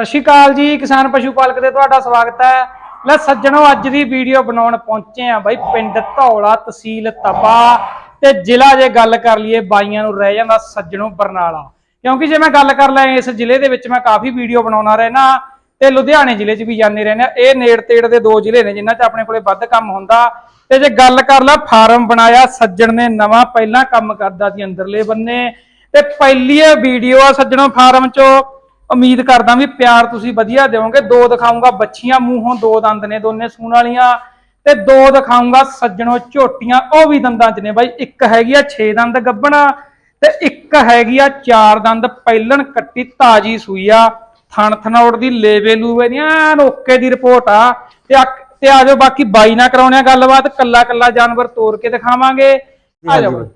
ਸਤਿ ਸ਼੍ਰੀ ਅਕਾਲ ਜੀ, ਕਿਸਾਨ ਪਸ਼ੂ ਪਾਲਕ ਦੇ ਤੁਹਾਡਾ ਸਵਾਗਤ ਹੈ। ਲੈ ਸੱਜਣੋ, ਅੱਜ ਦੀ ਵੀਡੀਓ ਬਣਾਉਣ ਪਹੁੰਚੇ ਆ ਬਾਈ ਪਿੰਡ ਧੌਲਾ ਤਹਿਸੀਲ ਤਪਾ ਤੇ ਜ਼ਿਲ੍ਹਾ ਜੇ ਗੱਲ ਕਰ ਲਈਏ ਬਾਈਆਂ ਨੂੰ ਰਹਿ ਜਾਂਦਾ ਸੱਜਣੋ ਬਰਨਾਲਾ। ਕਿਉਂਕਿ ਜੇ ਮੈਂ ਗੱਲ ਕਰ ਲਾਂ ਇਸ ਜ਼ਿਲ੍ਹੇ ਦੇ ਵਿੱਚ ਮੈਂ ਕਾਫੀ ਵੀਡੀਓ ਬਣਾਉਣਾ ਰਹਿਣਾ ਤੇ ਲੁਧਿਆਣੇ ਜ਼ਿਲ੍ਹੇ 'ਚ ਵੀ ਜਾਂਦੇ ਰਹਿੰਦੇ ਆ ਇਹ ਨੇੜ ਤੇੜ ਦੇ ਦੋ ਜ਼ਿਲ੍ਹੇ ਨੇ ਜਿਨ੍ਹਾਂ 'ਚ ਆਪਣੇ ਕੋਲੇ ਵੱਧ ਕੰਮ ਹੁੰਦਾ। ਤੇ ਜੇ ਗੱਲ ਕਰ ਲਾ ਫਾਰਮ ਬਣਾਇਆ, ਸੱਜਣ ਨੇ ਨਵਾਂ ਪਹਿਲਾਂ ਕੰਮ ਕਰਦਾ ਸੀ ਅੰਦਰਲੇ ਬੰਨੇ। ਤੇ ਪਹਿਲੀ ਵੀਡੀਓ ਆ ਸੱਜਣੋ ਫਾਰਮ 'ਚੋਂ। ਉਮੀਦ ਕਰਦਾ ਵੀ ਪਿਆਰ ਤੁਸੀਂ ਵਧੀਆ ਦਿਓਗੇ। ਦੋ ਦਿਖਾਉਂਗਾ ਬੱਚੀਆਂ ਮੂੰਹੋਂ ਦੋ ਦੰਦ ਨੇ ਦੋਨੇ ਸੂਣ ਵਾਲੀਆਂ ਤੇ ਦੋ ਦਿਖਾਉਂਗਾ ਸੱਜਣੋ ਝੋਟੀਆਂ ਉਹ ਵੀ ਦੰਦਾਂ 'ਚ ਨੇ ਬਾਈ। ਇੱਕ ਹੈਗੀ ਆ 6 ਦੰਦ ਗੱਬਣਾ ਤੇ ਇੱਕ ਹੈਗੀ ਆ 4 ਦੰਦ ਪਹਿਲਣ ਕੱਟੀ ਤਾਜੀ ਸੂਈ ਆ। ਥਣ ਥਣੌੜ ਦੀ ਲੇਵੇ ਲੂਵੇ ਦੀਆਂ ਓਕੇ ਦੀ ਰਿਪੋਰਟ ਆ। ਤੇ ਤੇ ਆ ਜਾਓ ਬਾਕੀ ਬਾਈ ਨਾ ਕਰਾਉਣੇ ਆ ਗੱਲਬਾਤ ਕੱਲਾ ਕੱਲਾ ਜਾਨਵਰ ਤੋੜ ਕੇ ਦਿਖਾਵਾਂਗੇ। ਆ ਜਾਓ।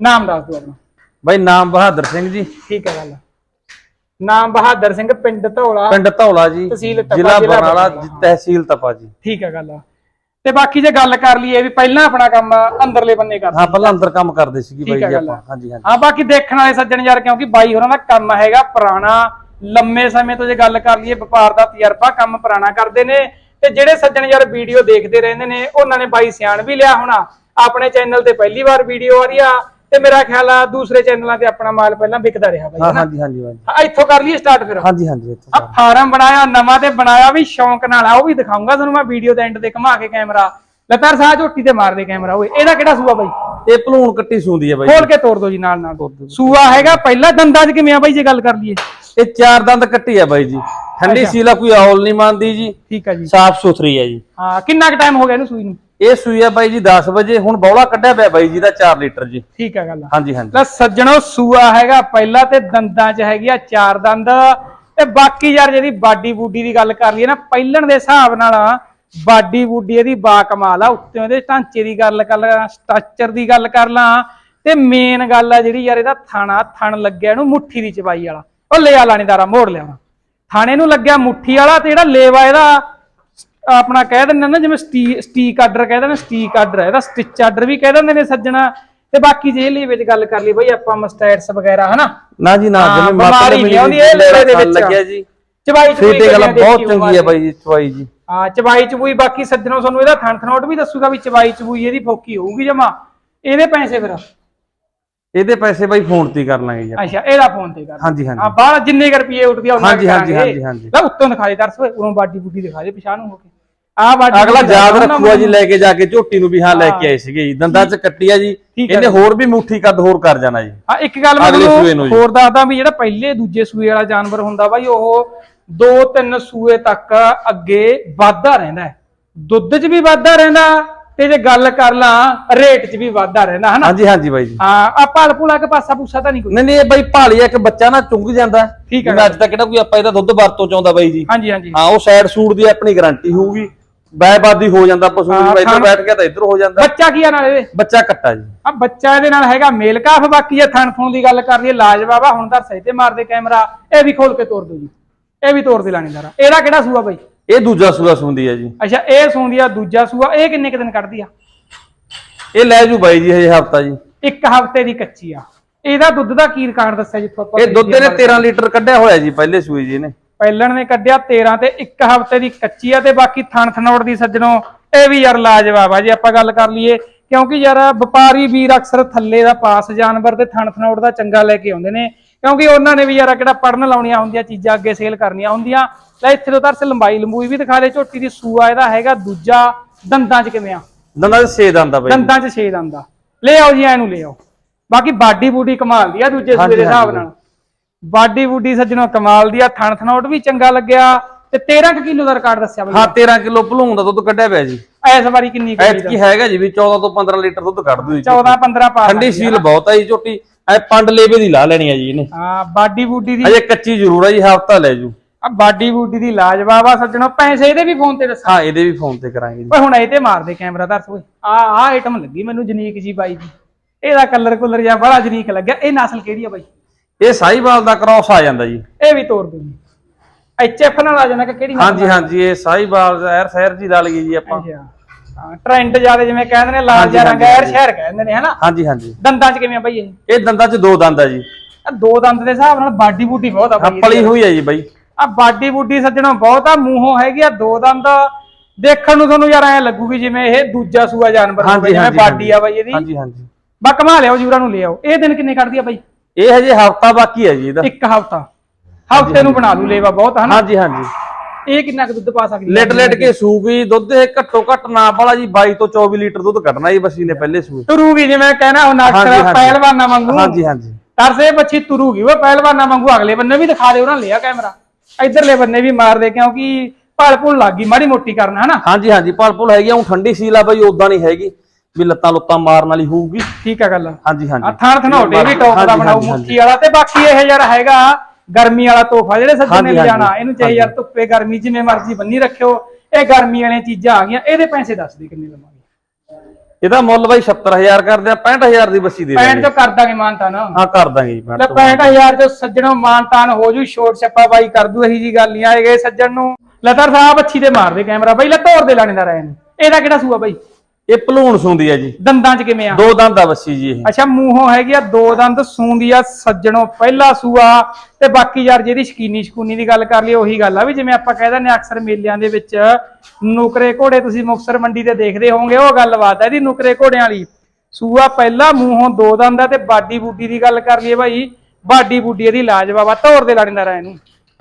ਨਾਮ ਦੱਸ ਦਿਓ ਆਪਣਾ। ਬਾਈ ਨਾਮ ਬਹਾਦਰ ਸਿੰਘ ਜੀ। ਠੀਕ ਹੈ ਗੱਲ ਨਾਮ ਬਹਾਦਰ ਸਿੰਘ ਪਿੰਡ ਧੌਲਾ। ਪਿੰਡ ਧੌਲਾ ਜੀ ਤਹਿਸੀਲ ਤਪਾ, ਜ਼ਿਲ੍ਹਾ ਜ਼ਿਲ੍ਹਾ ਬਰਨਾਲਾ ਬਰਨਾਲਾ। ਤਹਿਸੀਲ ਤਪਾ ਜੀ। ਠੀਕ ਹੈ ਗੱਲ। ਤੇ ਬਾਕੀ ਜੇ ਗੱਲ ਕਰ ਲਈਏ ਵੀ ਪਹਿਲਾਂ ਆਪਣਾ ਕੰਮ ਅੰਦਰਲੇ ਬੰਨੇ ਕਰ ਹਾਂ ਪਹਿਲਾਂ ਅੰਦਰ ਕੰਮ ਕਰਦੇ ਸੀਗੇ ਠੀਕ ਬਾਈ ਹੈ ਜੀ ਗੱਲ। ਆਪਾਂ। ਹਾਂਜੀ ਹਾਂਜੀ। ਹਾਂ ਬਾਕੀ ਦੇਖਣ ਵਾਲੇ ਸੱਜਣ ਯਾਰ ਕਿਉਂਕਿ ਬਾਈ ਹੋਰਾਂ ਦਾ ਕੰਮ ਹੈਗਾ ਪੁਰਾਣਾ ਲੰਮੇ ਸਮੇਂ ਤੋਂ ਜੇ ਗੱਲ ਕਰ ਲਈਏ ਵਪਾਰ ਦਾ ਤਜਰਬਾ ਕੰਮ ਪੁਰਾਣਾ ਕਰਦੇ ਨੇ ਤੇ ਜਿਹੜੇ ਸੱਜਣ ਯਾਰ ਵੀਡੀਓ ਦੇਖਦੇ ਰਹਿੰਦੇ ਨੇ ਉਹਨਾਂ ਨੇ ਬਾਈ ਸਿਆਣ ਵੀ ਲਿਆ ਹੋਣਾ। ਆਪਣੇ ਚੈਨਲ ਤੇ ਪਹਿਲੀ ਵਾਰ ਵੀਡੀਓ ਆ ਰਹੀ ਆ ਤੇ ਮੇਰਾ ਖਿਆਲ ਆ ਦੂਸਰੇ ਚੈਨਲਾਂ ਤੇ ਆਪਣਾ ਮਾਲ ਪਹਿਲਾਂ ਵਿਕਦਾ ਰਿਹਾ ਬਾਈ ਹਾਂ ਹਨਾ? ਹਾਂਜੀ ਹਾਂਜੀ ਬਾਈ ਜੀ। ਹਾਂ, ਇੱਥੋਂ ਕਰ ਲਈਏ ਸਟਾਰਟ ਫਿਰ। ਹਾਂਜੀ ਹਾਂਜੀ ਇੱਥੋਂ ਆ ਸਾਰਾ। ਫਾਰਮ ਬਣਾਇਆ ਨਵਾਂ ਤੇ ਬਣਾਇਆ ਵੀ ਸ਼ੌਂਕ ਨਾਲ ਆ ਉਹ ਵੀ ਦਿਖਾਉਂਗਾ ਤੁਹਾਨੂੰ ਮੈਂ ਵੀਡੀਓ ਦੇ ਐਂਡ ਤੇ ਘੁਮਾ ਕੇ ਕੈਮਰਾ ਲਤਾਰ ਸਾਹ ਝੋਟੀ ਤੇ ਮਾਰ ਦੇ ਕੈਮਰਾ ਓਏ ਇਹਦਾ ਕਿਹੜਾ ਸੂਆ ਬਾਈ? ਇਹ ਭਲੂਣ ਕੱਟੀ ਸੁੰਦੀ ਹੈ ਬਾਈ। ਖੋਲ ਕੇ ਤੋੜ ਦੋ ਜੀ ਨਾਲ ਨਾਲ। ਸੂਆ ਹੈਗਾ ਪਹਿਲਾ ਦੰਦਾਂ 'ਚ ਕਿਵੇਂ ਆ ਬਾਈ ਜੇ ਗੱਲ ਕਰ ਲਈਏ? ਇਹ ਚਾਰ ਦੰਦ ਕੱਟੀ ਹੈ ਬਾਈ ਜੀ। ਠੰਡੀ। ਸੀਲਾ ਕੋਈ ਔਲ ਨਹੀਂ ਮੰਨਦੀ ਜੀ। ਠੀਕ ਆ ਜੀ। ਸਾਫ਼ ਸੁਥਰੀ ਹੈ ਜੀ। ਹਾਂ ਕਿੰਨਾ ਕੁ ਟਾਈਮ ਹੋ ਗਿਆ ਇਹਨੂੰ ਸੂਈ ਨੂੰ? ਇਹ ਸੂਈ ਹੈ ਬਾਈ ਜੀ 10 ਵਜੇ ਹੁਣ ਬੌਲਾ ਕੱਢਿਆ ਪਿਆ ਬਾਈ ਜੀ ਦਾ 4 ਲੀਟਰ ਜੀ। ਠੀਕ ਆ ਗੱਲ ਹਾਂਜੀ ਹਾਂਜੀ। ਲੈ ਸੱਜਣੋ ਸੂਆ ਹੈਗਾ ਪਹਿਲਾ ਤੇ ਦੰਦਾਂ 'ਚ ਹੈਗੀ ਆ ਚਾਰ ਦੰਦ। ਤੇ ਬਾਕੀ ਯਾਰ ਜਿਹੜੀ ਬਾਡੀ ਬੂਡੀ ਦੀ ਗੱਲ ਕਰ ਲਈਏ ਨਾ ਪਹਿਲਣ ਦੇ ਹਿਸਾਬ ਨਾਲ ਬਾਡੀ ਬੂਡੀ ਇਹਦੀ ਬਾ ਕਮਾਲ ਆ ਉੱਤੇ ਉਹਦੇ ਢਾਂਚੇ ਦੀ ਗੱਲ ਕਰ ਲਾਂ ਸਟਰਕਚਰ ਦੀ ਗੱਲ ਕਰ ਲਾਂ। ਤੇ ਮੇਨ ਗੱਲ ਆ ਜਿਹੜੀ ਯਾਰ ਇਹਦਾ ਥਾਣਾ ਥਣ ਲੱਗਿਆ ਇਹਨੂੰ ਮੁੱਠੀ ਦੀ ਚਬਾਈ ਵਾਲਾ। ਉਹ ਲਿਆ ਲਾਣੇਦਾਰਾ ਮੋੜ ਲਿਆਉਣਾ। ਥਾਣੇ ਨੂੰ ਲੱਗਿਆ ਮੁੱਠੀ ਵਾਲਾ ਤੇ ਜਿਹੜਾ ਲੇਵਾ ਇਹਦਾ ਆਪਣਾ ਕਹਿ ਦਿੰਦੇ ਨੇ ਜਿਵੇਂ ਸਟੀ ਸਟੀਕ ਆਰਡਰ ਕਹਿ ਦਿੰਦੇ ਨੇ ਸਟੀਕ ਆਰਡਰ ਹੈ ਇਹਦਾ ਸਟਿਚ ਆਰਡਰ ਵੀ ਕਹਿ ਦਿੰਦੇ ਨੇ ਸੱਜਣਾ। ਤੇ ਬਾਕੀ ਜੇ ਲਈ ਵਿੱਚ ਗੱਲ ਕਰ ਲਈ ਬਈ ਆਪਾਂ ਮਸਟੈਟਸ ਵਗੈਰਾ ਹਨਾ? ਨਾ ਜੀ ਨਾ ਜਿਵੇਂ ਬਿਮਾਰੀ ਨਹੀਂ ਆਉਂਦੀ ਇਹ ਲੇਵੇ ਦੇ ਵਿੱਚ। ਲੱਗਿਆ ਜੀ। ਚਬਾਈ ਚਬੂਈ ਫੀਟੇ ਗੱਲ ਬਹੁਤ ਚੰਗੀ ਹੈ ਬਾਈ ਜੀ ਚਵਾਈ ਜੀ। ਹਾਂ ਚਬਾਈ ਚਬੂਈ ਬਾਕੀ ਸੱਜਣੋਂ ਤੁਹਾਨੂੰ ਇਹਦਾ ਥਣ ਥਣੋਟ ਵੀ ਦੱਸੂਗਾ ਵੀ ਚਬਾਈ ਚਬੂਈ ਇਹਦੀ ਫੋਕੀ ਹੋਊਗੀ ਜਮਾ। ਇਹਦੇ ਪੈਸੇ ਫਿਰ? ਇਹਦੇ ਪੈਸੇ ਬਾਈ ਫੋਨ ਤੇ ਕਰ ਲਾਂਗੇ ਜੀ। ਅੱਛਾ ਇਹਦਾ ਫੋਨ ਤੇ ਕਰ ਹਾਂਜੀ ਹਾਂਜੀ। ਹਾਂ ਬਾਹਰ ਜਿੰਨੇ ਕੁ ਰੁਪਏ ਉੱਠ ਗਿਆ ਉਹਨਾਂ ਹਾਂਜੀ, ਹਾਂਜੀ। ਹਾਂਜੀ, ਹਾਂਜੀ। ਲੈ ਉੱਤੋਂ ਦਿਖਾ ਦੇ ਦਰਸ ਉਰੋਂ ਬਾਡੀ ਬੂਡੀ ਦਿਖਾ ਦੇ ਪਿਛਾਂ ਨੂੰ ਹੋ ਕੇ। ਆ ਬਾਡੀ ਅਗਲਾ ਯਾਦ ਰੱਖੂਗਾ ਜੀ ਮੈਨੂੰ। ਲੈ ਕੇ ਜਾ ਕੇ ਝੋਟੀ ਨੂੰ ਵੀ ਹਾਂ ਲੈ। ਕੇ ਆਏ ਸੀਗੇ ਜੀ। ਦੰਦਾਂ 'ਚ ਕੱਟੀ ਆ ਜੀ। ਇਹਨੇ। ਹੋਰ ਵੀ ਮੁੱਠੀ ਕੱਦ ਹੋਰ ਕਰ ਜਾਣਾ ਜੀ। ਹਾਂ ਇੱਕ ਗੱਲ ਮੈਂ ਅਗਲੇ ਸੂਏ ਤੁਹਾਨੂੰ ਨੂੰ ਜੀ। ਹੋਰ ਦੱਸਦਾ ਵੀ ਜਿਹੜਾ ਪਹਿਲੇ ਦੂਜੇ ਸੂਏ ਵਾਲਾ ਜਾਨਵਰ ਹੁੰਦਾ ਬਾਈ ਉਹ ਦੋ ਤਿੰਨ ਸੂਏ ਤੱਕ ਅੱਗੇ ਵਾਧਾ ਰਹਿੰਦਾ ਦੁੱਧ 'ਚ ਵੀ ਵਾਧਾ ਰਹਿੰਦਾ ਤੇ ਜੇ ਗੱਲ ਕਰ ਲਾਂ ਰੇਟ 'ਚ ਵੀ ਵਾਧਾ ਰਹਿੰਦਾ ਹਨਾ? ਹਾਂਜੀ ਹਾਂਜੀ ਬਾਈ ਜੀ। ਹਾਂ ਆ ਭਲ ਭੁਲਾ ਕੇ ਪਾਸਾ ਪੂਸਾ ਤਾਂ ਨਹੀਂ ਕੋਈ? ਨਹੀਂ ਨਹੀਂ ਬਾਈ ਭਾਲੀ ਇੱਕ ਬੱਚਾ ਨਾ ਚੁੰਗ ਜਾਂਦਾ। ਠੀਕ ਹੈ ਅੱਜ ਤੱਕ ਕਿਹੜਾ ਕੋਈ ਆਪਾਂ ਇਹਦਾ ਦੁੱਧ ਵਰਤੋਂ ਚਾਹੁੰਦਾ ਬਾਈ ਜੀ। ਹਾਂਜੀ ਹਾਂਜੀ। ਹਾਂ ਉਹ ਸਾਈਡ ਸੂਟ ਦੀ ਆਪਣੀ ਗਾਰੰਟੀ ਹੋਊਗੀ। ਬੈਬਾਦੀ ਹੋ ਜਾਂਦਾ ਪਸ਼ੂ ਜਿਵੇਂ ਇੱਧਰ ਬੈਠ ਗਿਆ ਤਾਂ ਇੱਧਰ ਹੋ ਜਾਂਦਾ। ਬੱਚਾ ਕੀ ਆ ਨਾਲ? ਇਹਦੇ ਬੱਚਾ ਕੱਟਾ ਜੀ। ਆ ਬੱਚਾ ਇਹਦੇ ਨਾਲ ਹੈਗਾ ਮੇਲ ਕਾਫ ਬਾਕੀ ਇਹ ਥਣ ਥਣ ਦੀ ਗੱਲ ਕਰ ਲਈਏ ਲਾਜਵਾਬ ਆ ਹੁਣ ਤਾਂ ਸਹੀ ਤੇ ਮਾਰਦੇ ਕੈਮਰਾ ਇਹ ਵੀ ਖੋਲ ਕੇ ਤੋੜ ਦਿਓ ਜੀ। ਇਹ ਵੀ ਤੋੜ ਦੇ ਲਾਣੇਦਾਰਾ ਇਹਦਾ ਕਿਹੜਾ ਸੂਆ ਬਾਈ? ਇਹ ਦੂਜਾ ਸੂਆ ਸੁੰਦੀ ਹੈ ਜੀ। ਅੱਛਾ ਇਹ ਸੂੰਦੀ ਆ ਦੂਜਾ ਸੂਆ ਇਹ ਕਿੰਨੇ ਕੁ ਦਿਨ ਕੱਢਦੀ ਆ? ਇਹ ਲੈ ਜੂ ਬਾਈ ਜੀ ਹਜੇ ਹਫਤਾ ਜੀ। ਇੱਕ ਹਫ਼ਤੇ ਦੀ ਕੱਚੀ ਆ। ਇਹਦਾ ਦੁੱਧ ਦਾ ਕੀ ਰਿਕਾਰਡ ਦੱਸਿਆ ਜਿੱਥੋਂ ਆਪਾਂ ਇਹ ਦੁੱਧ ਨੇ 13 ਲੀਟਰ ਕੱਢਿਆ ਹੋਇਆ ਜੀ ਪਹਿਲੇ ਸੂਈ ਜੀ ਨੇ ਪਹਿਲਣ ਨੇ ਕੱਢਿਆ 13 ਤੇ ਇੱਕ ਹਫ਼ਤੇ ਦੀ ਕੱਚੀ ਆ ਤੇ ਬਾਕੀ ਥਣ ਥਣੋੜ ਦੀ ਸੱਜਣੋ ਇਹ ਵੀ ਯਾਰ ਲਾਜਵਾਬ ਆ। ਜੇ ਆਪਾਂ ਗੱਲ ਕਰ ਲਈਏ ਕਿਉਂਕਿ ਯਾਰ ਵਪਾਰੀ ਵੀਰ ਅਕਸਰ ਥੱਲੇ ਦਾ ਪਾਸ ਜਾਨਵਰ ਤੇ ਥਣ ਥਣੋੜ ਦਾ ਚੰਗਾ ਲੈ ਕੇ ਆਉਂਦੇ ਨੇ ਕਿਉਂਕਿ ਉਹਨਾਂ ਨੇ ਵੀ ਯਾਰ ਕਿਹੜਾ ਪੜਨ ਲਾਉਣੀਆਂ ਹੁੰਦੀਆਂ ਚੀਜ਼ਾਂ ਅੱਗੇ ਸੇਲ ਕਰਨੀਆਂ ਹੁੰਦੀਆਂ। ਲੈ ਇੱਥੇ ਤੋਂ ਤਰਸ ਲੰਬਾਈ ਲੰਬੂਈ ਵੀ ਦਿਖਾ ਦੇ ਝੋਟੀ ਦੀ ਸੂਆ ਇਹਦਾ ਹੈਗਾ ਦੂਜਾ ਦੰਦਾਂ 'ਚ ਕਿਵੇਂ ਆ? ਦੰਦਾਂ 'ਚ ਛੇ ਦੰਦ ਆ ਬਾਈ। ਦੰਦਾਂ 'ਚ ਛੇ ਦੰਦ ਆ। ਲੈ ਆਓ ਜੀ ਐਨੂੰ ਲੈ ਆਓ। ਬਾਕੀ ਬਾਡੀ ਬੂਡੀ ਕਮਾਲ ਦੀ ਆ ਦੂਜੇ ਸੂਏ ਦੇ ਹਿਸਾਬ। ਨਾਲ। ਬਾਡੀ ਬੂਡੀ ਸੱਜਣੋ ਕਮਾਲ ਦੀ ਆ ਥਣ ਥਣੋਟ ਵੀ ਚੰਗਾ ਲੱਗਿਆ ਤੇ 13 ਕੁ ਕਿਲੋ ਦਾ ਰਿਕਾਰਡ ਦੱਸਿਆ ਬਈ। ਹਾਂ 13 ਕਿਲੋ ਭਲੂਣ ਦਾ ਦੁੱਧ ਕੱਢਿਆ ਪਿਆ ਜੀ। ਐਸ ਵਾਰੀ ਕਿੰਨੀ ਕੁ ਕੀ ਹੈਗਾ ਜੀ ਵੀ 14 ਤੋਂ 15 ਲੀਟਰ ਦੁੱਧ ਕੱਢ ਦੂ ਜੀ। 14 15 ਪਾ ਠੰਡੀ ਸੀਲ ਬਹੁਤ ਆ ਜੀ ਝੋਟੀ। ਐ ਪੰਡ ਲੇਵੇ ਦੀ ਲਾ ਲੈਣੀ ਆ ਜੀ ਇਹਨੇ। ਹਾਂ ਬਾਡੀ ਬੂਡੀ ਦੀ ਅਜੇ ਕੱਚੀ ਜ਼ਰੂਰ ਆ ਜੀ ਹਫਤਾ ਲੈ ਜੂ। ਆ ਬਾਡੀ ਬੂਡੀ ਦੀ ਲਾਜਵਾਬ ਆ ਸੱਜਣੋ ਪੈਸੇ ਇਹਦੇ ਵੀ ਫੋਨ ਤੇ ਦੱਸਾਂ। ਹਾਂ ਇਹਦੇ ਵੀ ਫੋਨ ਤੇ ਕਰਾਂਗੇ ਜੀ। ਓਏ ਹੁਣ ਇਹ ਤੇ ਮਾਰ ਦੇ ਕੈਮਰਾ ਦੱਸ ਓਏ ਆ ਆ ਆਈਟਮ ਲੱਗੀ ਮੈਨੂੰ ਜਨੀਕ ਜੀ ਬਾਈ ਦੀ। ਇਹਦਾ ਕਲਰ ਕੁਲਰ ਜਾਂ ਬੜਾ ਜਨੀਕ ਲੱਗਿਆ। ਇਹ ਨਸਲ ਕਿਹੜੀ ਆ ਬਾਈ? ਇਹ ਸਾਈਵਾਲ ਦਾ ਕ੍ਰਾਸ ਆ ਜਾਂਦਾ ਜੀ। ਇਹ ਵੀ ਤੋੜ ਦੂਗੀ ਐਚ ਐਫ ਨਾਲ ਆ ਜਾਂਦਾ ਕਿ ਕਿਹੜੀ ਹਾਂਜੀ ਹਾਂਜੀ ਇਹ ਸਾਈਵਾਲ ਜ਼ਹਿਰ ਸ਼ਹਿਰ ਜੀ ਲਾ ਲਈਏ ਜੀ ਆਪਾਂ। ਹਾਂ। ਟ੍ਰੈਂਡ ਜ਼ਿਆਦਾ ਜਿਵੇਂ ਕਹਿੰਦੇ ਨੇ ਲਾਲ ਹਾਂਜੀ, ਜਿਹਾ ਰੰਗ ਹਾਂਜੀ, ਐਰ। ਸ਼ਹਿਰ ਕਹਿੰਦੇ ਨੇ ਹਨਾ? ਹਾਂਜੀ ਹਾਂਜੀ। ਦੰਦਾਂ 'ਚ ਕਿਵੇਂ ਆ ਬਾਈ ਇਹ? ਇਹ ਦੰਦਾਂ 'ਚ ਦੋ ਦੰਦ ਆ ਜੀ। ਆ ਦੋ ਦੰਦ ਦੇ ਹਿਸਾਬ ਨਾਲ ਬਾਡੀ ਬੂਟੀ ਬਹੁਤ ਆ ਬਾਈ ਪਲੀ ਹੋਈ ਆ ਜੀ ਬਾਈ। ਆ ਬਾਡੀ ਬੁੱਡੀ ਸੱਜਣੋ ਬਹੁਤ ਆ ਮੂੰਹੋਂ ਹੈਗੀ ਆ ਦੋ ਦੰਦ ਦੇਖਣ ਨੂੰ ਤੁਹਾਨੂੰ ਯਾਰ ਐ ਲੱਗੂਗੀ ਜਿਵੇਂ ਇਹ ਦੂਜਾ ਸੂਆ ਜਾਨਵਰ ਹੋਵੇ ਹਾਂਜੀ ਜਿਵੇਂ ਹਾਂਜੀ ਬਾਡੀ ਆ ਬਾਈ ਇਹਦੀ। ਹਾਂਜੀ ਹਾਂਜੀ। ਬਾ ਕਮਾ ਲਿਆਓ ਜੂਰਾ ਨੂੰ ਲੈ ਆਓ ਇਹ ਦਿਨ ਕਿੰਨੇ ਕੱਢਦੀ ਆ ਬਾਈ? ਇਹ ਹਜੇ ਹਫਤਾ ਬਾਕੀ ਹੈ ਜੀ ਇਹਦਾ। ਇੱਕ ਹਫਤਾ। ਹਫ਼ਤੇ ਨੂੰ ਬਣਾ ਲੂ ਲੇਵਾ ਬਹੁਤ ਹਨਾ? ਹਾਂਜੀ ਹਾਂਜੀ। ਇਹ ਕਿੰਨਾ ਕੁ ਦੁੱਧ ਪਾ ਸਕਦੀ ਲਿਟ ਲਿਟ ਕੇ ਸੂਪੀ ਦੁੱਧ ਇਹ ਘੱਟੋ ਘੱਟ ਨਾ ਵਾਲਾ ਜੀ 22 ਤੋਂ 24 ਲੀਟਰ ਦੁੱਧ ਕੱਢਣਾ ਜੀ ਬੱਸੀ ਨੇ ਪਹਿਲੇ ਸੂਏ। ਤੁਰੂਗੀ ਜਿਵੇਂ ਕਹਿਣਾ ਨਾਕਰ ਹਾਂਜੀ। ਪਹਿਲਵਾਨਾ ਵਾਂਗੂ। ਹਾਂਜੀ ਹਾਂਜੀ। ਤਰਸੇ ਬੱਚੀ ਤੁਰੂਗੀ ਉਹ ਪਹਿਲਵਾਨਾ ਵਾਂਗੂ ਅਗਲੇ ਬੰਨੇ ਵੀ ਦਿਖਾ ਦੇ ਉਹਨਾਂ ਲਿਆ ਕੈਮਰਾ। ਇਧਰਲੇ ਬੰਨੇ ਵੀ ਮਾਰ ਦੇ ਕਿਉਂਕਿ ਭਲ ਭੁਲ ਲੱਗ ਗਈ ਮਾੜੀ ਮੋਟੀ ਕਰਨਾ ਹਨਾ? ਹਾਂਜੀ ਹਾਂਜੀ। ਭਲ ਭੁਲ ਹੈਗੀ ਹੁਣ ਠੰਡੀ ਸੀਲ ਆ ਬਈ ਉਦਾਂ ਨਹੀਂ ਹੈਗੀ। ਵੀ ਲੱਤਾਂ ਲੁੱਤਾਂ ਮਾਰਨ ਵਾਲੀ ਹੋਊਗੀ। ਠੀਕ ਆ ਗੱਲ। ਹਾਂਜੀ ਹਾਂਜੀ। ਥਾਣ ਥਨੋਟੇ ਵੀ ਟੌਪ ਦਾ ਬਣਾਉ ਮੁੱਠੀ ਵਾਲਾ ਤੇ ਬਾਕੀ ਇਹ ਯਾਰ ਹੈਗਾ ਗਰਮੀ ਵਾਲਾ ਤੋਹਫਾ ਜਿਹੜੇ ਸੱਜਣ ਨੇ ਹਾਂਜੀ, ਇਹਨੂੰ ਚਾਹੇ ਯਾਰ ਧੁੱਪੇ ਗਰਮੀ ਜਿਵੇਂ ਮਰਜ਼ੀ ਬੰਨੀ ਰੱਖਿਓ ਇਹ ਗਰਮੀ ਵਾਲੀਆਂ ਚੀਜ਼ਾਂ ਆ ਗਈਆਂ ਇਹਦੇ ਪੈਸੇ ਦੱਸ ਦੇ ਕਿੰਨੇ ਲਵਾਂਗੇ। ਇਹਦਾ ਮੁੱਲ ਬਾਈ 70000 ਕਰਦੇ ਆ 65000 ਦੀ ਬੱਸੀ ਦੇ ਦਾਂਗੇ ਚੋਂ ਕਰ ਦਾਂਗੇ ਮਾਨਤਾ ਨਾ ਹਾਂ ਕਰ ਦਾਂਗੇ ਜੀ ਲੈ 65000 ਚ ਸੱਜਣੋਂ ਮਾਨਤਾਨ ਹੋ ਜੂ ਛੋਟ ਛੱਪਾ ਬਾਈ ਕਰ ਦੂ ਇਹੀ ਜੀ ਗੱਲ ਨਹੀਂ ਆਏਗੇ ਸੱਜਣ ਨੂੰ। ਲਤਰ ਸਾਹਿਬ ਅੱਛੀ ਤੇ ਮਾਰ ਦੇ ਕੈਮਰਾ ਬਾਈ ਲੈ ਤੋਰ ਦੇ ਲਾਣੇ ਦਾ ਰਹਿਣ ਇਹਦਾ ਕਿਹੜਾ ਸੂਆ ਬਾਈ? ਇਹ ਭਲੂਣ ਸੁੰਦੀ ਆ ਜੀ। ਦੰਦਾਂ ਚ ਕਿਵੇਂ ਆ? ਦੋ ਦੰਦ ਆ ਬੱਸੀ ਜੀ ਇਹ। ਅੱਛਾ ਮੂੰਹੋਂ ਹੈਗੀ ਆ ਦੋ ਦੰਦ ਸੂੰਦੀ ਆ ਸੱਜਣੋਂ ਪਹਿਲਾ ਸੂਆ ਤੇ ਬਾਕੀ ਯਾਰ ਜਿਹਦੀ ਸ਼ਕੀਨੀ ਸ਼ਕੂਨੀ ਦੀ ਗੱਲ ਕਰ ਲਈ ਉਹੀ ਗੱਲ ਆ ਵੀ ਜਿਵੇਂ ਆਪਾਂ ਕਹਿ ਦਿੰਦੇ ਹਾਂ ਅਕਸਰ ਮੇਲਿਆਂ ਦੇ ਵਿੱਚ ਨੁਕਰੇ ਘੋੜੇ ਤੁਸੀਂ ਮੁਕਸਰ ਮੰਡੀ ਤੇ ਦੇਖਦੇ ਹੋਵੋਗੇ ਉਹ ਗੱਲਬਾਤ ਹੈ ਇਹਦੀ ਨੁਕਰੇ ਘੋੜਿਆਂ ਵਾਲੀ। ਸੂਆ ਪਹਿਲਾ ਮੂੰਹੋਂ ਦੋ ਦੰਦ ਆ ਤੇ ਬਾਡੀ ਬੂਡੀ ਦੀ ਗੱਲ ਕਰ ਲਈਏ ਭਾਈ ਬਾਡੀ ਬੂਡੀ ਇਹਦੀ ਲਾਜਵਾਬ ਆ ਧੌਰ ਦੇ ਲੜਿੰਦਾ ਇਹਨੂੰ।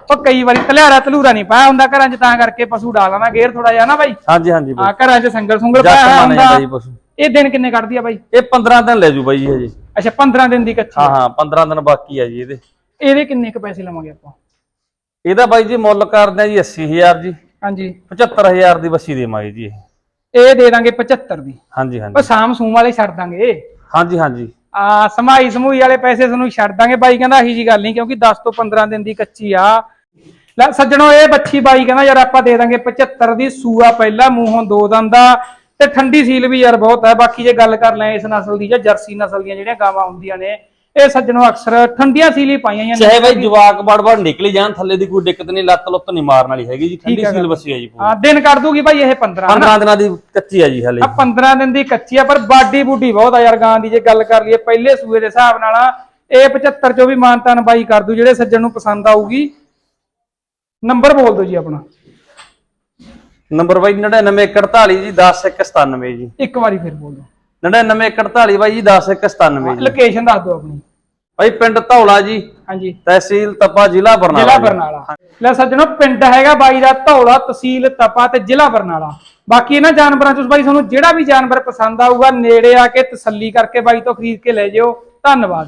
ਉਹ ਕਈ ਵਾਰੀ ਤਲਿਆਰਾ ਤਲੂਰਾ ਨਹੀਂ ਪਾਇਆ ਹੁੰਦਾ ਘਰਾਂ 'ਚ ਤਾਂ ਕਰਕੇ ਪਸ਼ੂ ਡਾਲਣਾ ਗੇਰ ਥੋੜਾ ਜਿਹਾ ਨਾ ਬਾਈ। ਹਾਂਜੀ ਹਾਂਜੀ ਬਾਈ। ਹਾਂ ਘਰਾਂ 'ਚ ਸੰਗਲ ਸੁੰਗਲ ਜੱਟ ਪਾਇਆ ਮੰਨ ਜਾਂਦਾ ਜੀ ਹੁੰਦਾ ਪਸ਼ੂ। ਇਹ ਦਿਨ ਕਿੰਨੇ ਕੱਢਦੀ ਆ ਬਾਈ? ਇਹ 15 ਦਿਨ ਲੈ ਜੂ ਬਾਈ ਜੀ। ਹਜੇ ਅੱਛਾ 15 ਦਿਨ ਦੀ ਕੱਚੀ ਹਾਂ ਹਾਂ 15 ਦਿਨ ਬਾਕੀ ਆ ਜੀ ਇਹਦੇ। ਇਹਦੇ ਕਿੰਨੇ ਕ ਪੈਸੇ ਲਵਾਂਗੇ ਆਪਾਂ? ਇਹਦਾ ਬਾਈ ਜੀ ਮੁੱਲ ਕਰਦੇ ਆ ਜੀ 80000 ਜੀ। ਹਾਂਜੀ। 75000 ਦੀ ਬੱਸੀ ਦੇਵਾਂਗੇ ਜੀ ਇਹ। ਇਹ ਦੇ ਦਾਂਗੇ 75 ਦੀ। ਹਾਂਜੀ ਉਹ ਹਾਂਜੀ ਸਾਮ ਸੂਮ ਵਾਲੇ ਛੱਡ ਦਾਂਗੇ ਹਾਂਜੀ ਹਾਂਜੀ। ਆ ਸਮਾਈ ਸਮੂਈ ਵਾਲੇ ਪੈਸੇ ਤੁਹਾਨੂੰ ਛੱਡ ਦਾਂਗੇ। ਬਾਈ ਕਹਿੰਦਾ ਇਹੀ ਜੀ ਗੱਲ ਨਹੀਂ ਕਿਉਂਕਿ 10 ਤੋਂ 15 ਦਿਨ ਦੀ ਕੱਚੀ ਆ। ਲੈ ਸੱਜਣੋ ਇਹ ਬੱਚੀ ਬਾਈ ਕਹਿੰਦਾ ਯਾਰ ਆਪਾਂ ਦੇ ਦਾਂਗੇ 75 ਦੀ ਸੂਆ ਪਹਿਲਾ ਮੂੰਹੋਂ ਦੋ ਦੰਦਾ ਤੇ ਠੰਡੀ ਸੀਲ ਵੀ ਯਾਰ ਬਹੁਤ ਹੈ। ਬਾਕੀ ਜੇ ਗੱਲ ਕਰ ਲੈ ਇਸ ਨਸਲ ਦੀ ਜਾਂ ਜਰਸੀ ਨਸਲ ਦੀਆਂ ਜਿਹੜੀਆਂ ਗਾਵਾਂ ਹੁੰਦੀਆਂ ਨੇ ਇਹ ਸੱਜਣੋ ਅਕਸਰ ਠੰਡੀਆਂ ਸੀਲ ਹੀ ਪਾਈਆਂ ਜਾਂਦੀਆਂ ਚਾਹੇ ਬਾਈ ਜਵਾਕ ਬੜ ਬੜ ਨਿਕਲੀ ਜਾਣ ਥੱਲੇ ਦੀ ਕੋਈ ਦਿੱਕਤ ਨਹੀਂ ਲੱਤ ਲੁੱਤ ਨਹੀਂ ਮਾਰਨ ਵਾਲੀ ਹੈਗੀ ਜੀ। ਠੰਡੀ ਸੀਲ। ਬੱਸੀ ਆ ਜੀ ਪੂਰੀ। ਹਾਂ ਦਿਨ ਕੱਢ ਦੂਗੀ ਬਾਈ ਇਹ 15 ਹਨਾ? 15 ਦਿਨਾਂ ਦੀ ਕੱਚੀ ਆ ਜੀ ਹਲੇ। ਆ 15 ਦਿਨ ਦੀ ਕੱਚੀ ਆ ਪਰ ਬਾਡੀ ਬੂਡੀ ਬਹੁਤ ਆ ਯਾਰ ਗਾਂ ਦੀ ਜੇ ਗੱਲ ਕਰ ਲਈਏ ਪਹਿਲੇ ਸੂਏ ਦੇ ਹਿਸਾਬ ਨਾਲ ਇਹ 75 ਚੋਂ ਵੀ ਮਾਨਤਾਨ ਬਾਈ ਕਰ ਦੂ ਜਿਹੜੇ ਸੱਜਣ ਨੂੰ ਪਸੰਦ ਆਊਗੀ। ਨੰਬਰ ਬੋਲ ਦਿਓ ਜੀ ਆਪਣਾ। ਨੰਬਰ ਬਾਈ 9941 ਜੀ 10197 ਜੀ। ਇੱਕ ਵਾਰੀ ਫਿਰ ਬੋਲ ਦਿਓ। 9941 ਬਾਈ ਜੀ 10197 ਜੀ। ਲੋਕੇਸ਼ਨ ਦੱਸ ਦਿਓ ਆਪਣੀ। ਬਾਈ ਪਿੰਡ ਧੌਲਾ ਜੀ। ਹਾਂਜੀ। ਤਹਿਸੀਲ ਤਪਾ ਜ਼ਿਲ੍ਹਾ ਬਰਨਾਲਾ ਜ਼ਿਲ੍ਹਾ। ਬਰਨਾਲਾ। ਲੈ ਸੱਜਣੋ ਪਿੰਡ ਹੈਗਾ ਬਾਈ ਦਾ ਧੌਲਾ ਤਹਿਸੀਲ ਤਪਾ ਤੇ ਜ਼ਿਲ੍ਹਾ ਬਰਨਾਲਾ। ਬਾਕੀ ਇਹਨਾਂ ਜਾਨਵਰਾਂ ਚੋਂ ਬਾਈ ਤੁਹਾਨੂੰ ਜਿਹੜਾ ਵੀ ਜਾਨਵਰ ਪਸੰਦ ਆਊਗਾ ਨੇੜੇ ਆ ਕੇ ਤਸੱਲੀ ਕਰਕੇ ਬਾਈ ਤੋਂ ਖਰੀਦ ਕੇ ਲੈ ਜਿਓ। ਧੰਨਵਾਦ।